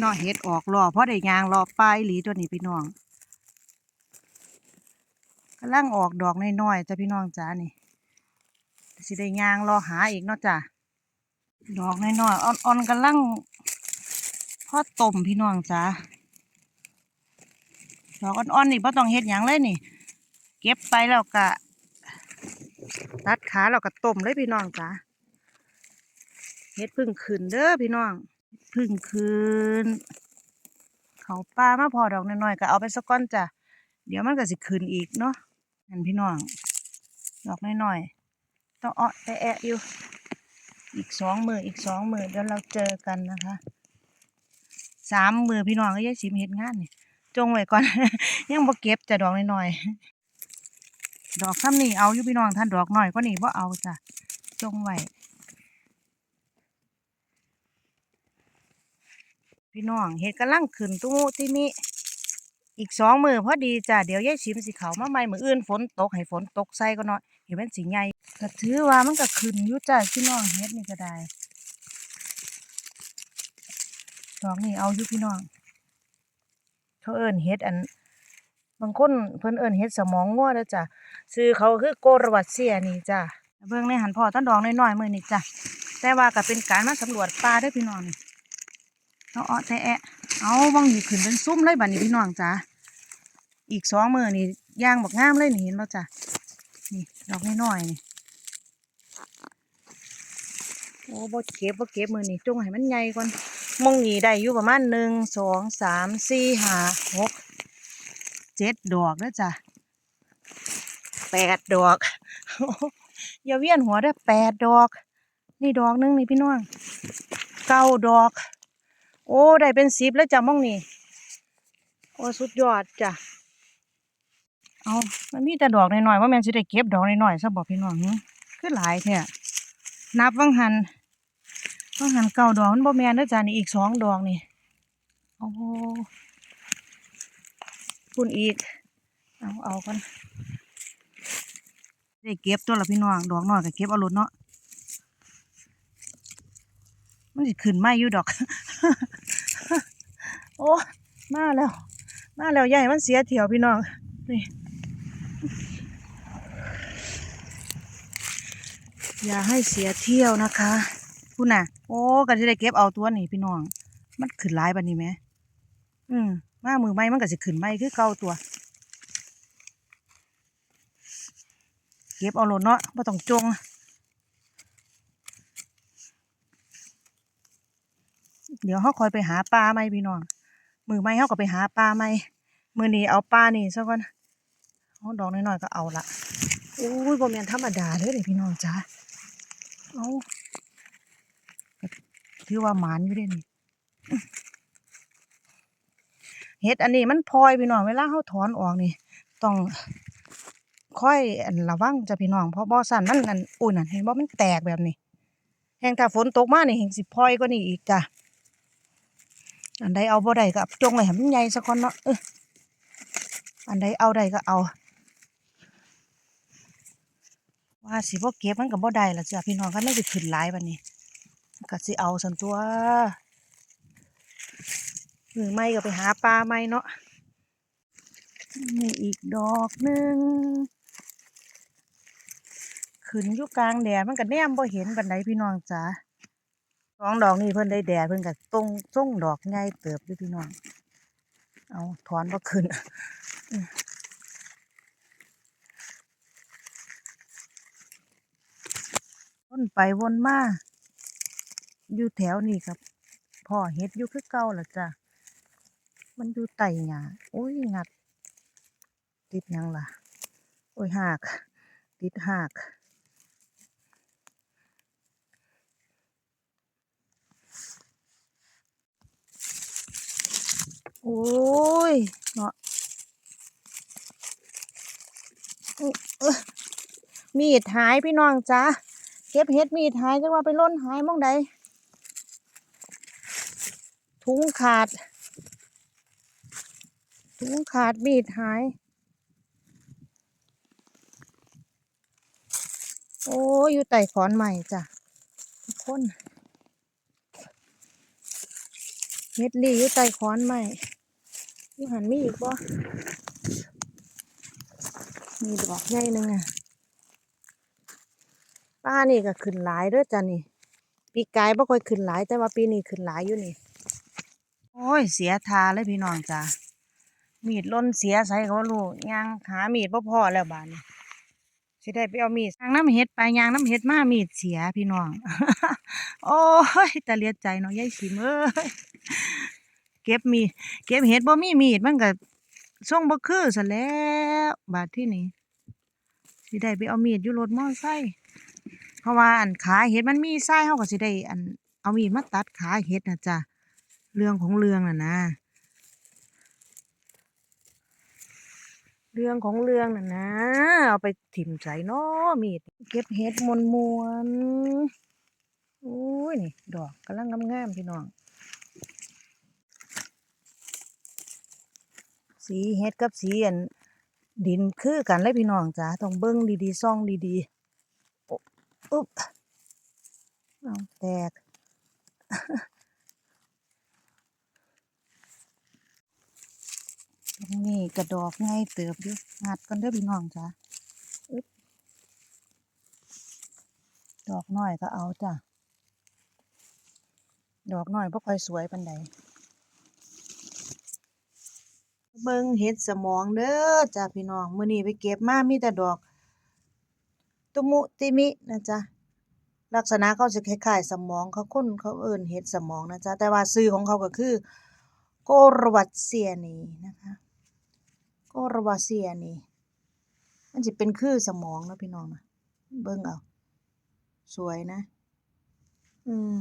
เนาะเฮ็ดออกรอเพราะได้ยางรอปลายหลีตัวนี้พี่น้องกำลังออกดอกน้อยๆจ้ะพี่น้องจ้านี่สิได้ยางรอหาอีกเนาะจ้ะดอกน้อยๆอ่อนๆกำลังพอต้มพี่น้องจ้าดอกอ่อนๆนี่บ่ต้องเฮ็ดยังเลยนี่ เก็บไปแล้วก็ตัดขาแล้วก็ต้มเลยพี่น้องจ้าเฮ็ดพึ่งขึ้นเด้อพี่น้อง พึ่งคืนเขาปลามาพอดอกน้อยๆก็เอาไปสักก้อนจ้ะเดี๋ยวมันก็สิคืนอีกเนาะนั่นพี่น้อง ดอกน้อยๆต้องเอแต่แอะอยู่ อีกสองมืออีกสองมือเดี๋ยวเราเจอกันนะคะสามมือพี่น้องก็ยายสิมเฮ็ดงานนี่จงไว้ก่อน ยังบ่เก็บจ้ะดอกน้อยๆดอกซ้ำนี่เอาอยู่พี่น้องท่านดอกน้อยก็นี่บ่เอาจ้ะจงไว้ พี่น้องเห็ดกำลังขึ้นตุ้ที่นี่อีกสองมือพอดีจ้ะเดี๋ยวยายชิมสิเขามาใหม่มืออื่นฝนตกให้ฝนตกใส่ก็เนาะเห็นมันสีใหญ่ก็ถือว่ามันก็ขึ้นยู่จ้ะพี่น้องเฮ็ดนี่ก็ได้ดอกนี่เอาอยู่พี่น้องเขาเอิ้นเฮ็ดอัน บางคนเพิ่นเอิ้นเฮ็ดสมองงัวเด้อจ้ะชื่อเขาคือโกรวัดเสียนี่จ้ะเบิ่งในหันพ่อต้นดอกน้อยๆมือนี้จ้ะแต่ว่าก็เป็นการมาสำรวจป่าด้อพี่น้องนี่ เอาเอาแต่แอะเอาบางนี่ขึ้นเป็นซุ้มเลยบัดนี้พี่น้องจ้าอีกสองมือนี่ย่างบักงามเลยนี่เห็นป่จ้ะนี่ดอกน้อยๆนี่โอ้บ่เก็บบ่เก็บมือนี่จงให้มันใหญ่ก่อนมองนี่ได้อยู่ประมาณหนึ่งสองสามสี่ห้าหกเจ็ดดอกแล้วจ้ะแปดดอกอย่าเวียนหัวเด้แปดดอก นี่ดอกหนึงนี่พี่น้องเก้าดอก โอ้ได้เป็นสิบแล้วจ้ะมองนี่โอ้สุดยอดจ้ะเอามันมีแต่ดอกน้อยๆว่าแม่นสิได้เก็บดอกน้อยๆซะบอกพี่น้องหึคือหลายแท้นับวังหันวังหันเก้าดอกมันบ่แม่นเด้อจ้ะนี่อีกสองดอกนี่โอ้คุณอีก เอาเอากันได้เก็บตัวละพี่น้องดอกน้อยก็เก็บเอาหลุดเนาะ มันสิขึ้นมาอยู่ดอก โอ้มาแล้ว มาแล้วใหญ่มันเสียเถียวพี่น้องนี่อย่าให้เสียเที่ยวนะคะพูดน่ะ โอ้ก็จะได้เก็บเอาตัวนี่พี่น้อง มันขึ้นหลายบันนี้ไหมอืมมามือไม้มันก็จะขึ้นไม้คือเก่าตัว เก็บเอาโลดเนาะไม่ต้องจง เดี๋ยวเขาคอยไปหาปลาไหมพี่น้อง มือไม่เขาก็ไปหาปลาไหมมือนี้เอาปลานี่ซะก่อนเอาดอกน้อยๆก็เอาละโอ้ยบ่แม่นธรรมดาเลยเด้พี่น้องจ้าเอาถือว่าหมานอยู่เด้นี่เฮ็ดอันนี้มันพลอยพี่น้องเวลาเขาถอนออกนี่ ต้องค่อยระวังจะพี่น้องเพราะบ่สั่นมันอันอุ่นน่ะเห็นบ่มันแตกแบบนี้แห่งถ้าฝนตกมานี่แห่งสิพลอยกว่านี้อีกจ้ะ อันใดเอาบ่ได้ก็จงไว้ให้มันใหญ่สักคนเนาะเอออันใดเอาได้ก็เอา ว่าสิบ่เก็บมันก็บ่ได้ล่ะจ้ะพี่น้องก็ไม่ได้ขึ้นหลายบัดนี้ก็สิเอาสันตัวมือไม่ก็ไปหาปลาไม่เนาะนี่อีกดอกหนึ่งขึ้นอยู่กลางแดดมันก็แนมบ่เห็นบันไดพี่น้องจ้า สองดอกนี่เพิ่นได้แดดเพิ่นก็ตรงส่งดอกใหญ่เติบด้วยพี่น้อง เอาถอนบ่ขึ้นอื้อวนไปวนมาอยู่แถวนี้ครับพ่อเฮ็ดอยู่คือเก่าล่ะจ้ะมันอยู่ไต่หญ้าโอ้ยงัด ติดยังล่ะ โอ้ยหากติดหาก โอ้ยเนาะมีดหายพี่น้องจ้าเก็บเฮ็ดมีดหายจังว่าไปล่นหายหมองใดถุงขาดถุงขาดมีดหาย โอ้ยอยู่ใต้ขอนใหม่จ้ะคนเฮ็ดลี่อยู่ใต้ขอนไม้ อยู่หันมีอีกบ่มีดอกใหญ่หนึงอะป้านี่ก็ขึ้นหลายเด้อจ้ะนี่ ปีกายบ่ค่อยขึ้นหลาย แต่ว่าปีนี้ขึ้นหลายอยู่นี่ โอ้ย เสียทาเลยพี่น้องจ้ะมีดล่นเสียใส่ก็บ่รู้ย่างหามีดบ่พอแล้วบาดนี้สิได้ไปเอามีดย่างน้ำเฮ็ดไปยางน้ำเฮ็ดมามีดเสียพี่น้อง โอ้ยแต่เลียดใจเนาะยายสิมเอ้ย เก็บมีเก็บเห็ดบ่มีมีดมันก็ส่งบ่คือซะแล้วบาดที่นี่สิได้ไปเอามีดอยู่รถมอไซค์เพราะว่าอันขาเห็ดมันมีไส้เฮาก็สิได้อันเอามีดมาตัดขาเห็ดน่ะจ้ะเรื่องของเรื่องน่ะนะ เรื่องของเรื่องน่ะนะ เอาไปถิ่มใส่เนาะมีดเก็บเห็ดมวนมวนๆโอ้ยนี่ดอกกำลังงามๆพี่น้อง สีเฮ็ดกับสีอันดินคือกันเลยพี่น้องจ้าต้องเบิ่งดีๆซ่องดีๆอุ๊บเอาแตก ตรงนี้กระดอกง่ายเติบอยู่งัดกันเด้อพี่น้องจ้าอึ๊บดอกน้อยก็เอาจ้ะ ดอกน้อยบ่ค่อยสวยปานใด เบิ่งเห็ดสมองเด้อจ้าพี่น้องมื้อนี้ไปเก็บมามีแต่ดอก ตุมุติมินะจ๊ะลักษณะเขาสิคล้ายๆสมองเขาคนเขาเอิ้นเห็ดสมองนะจ๊ะแต่ว่าชื่อของเขาก็คือ โกรวัตเซียนีนะคะโกรวัตเซียนีมันสิเป็นคือสมองนะพี่น้องนะเบิ่งเอา สวยนะ อืม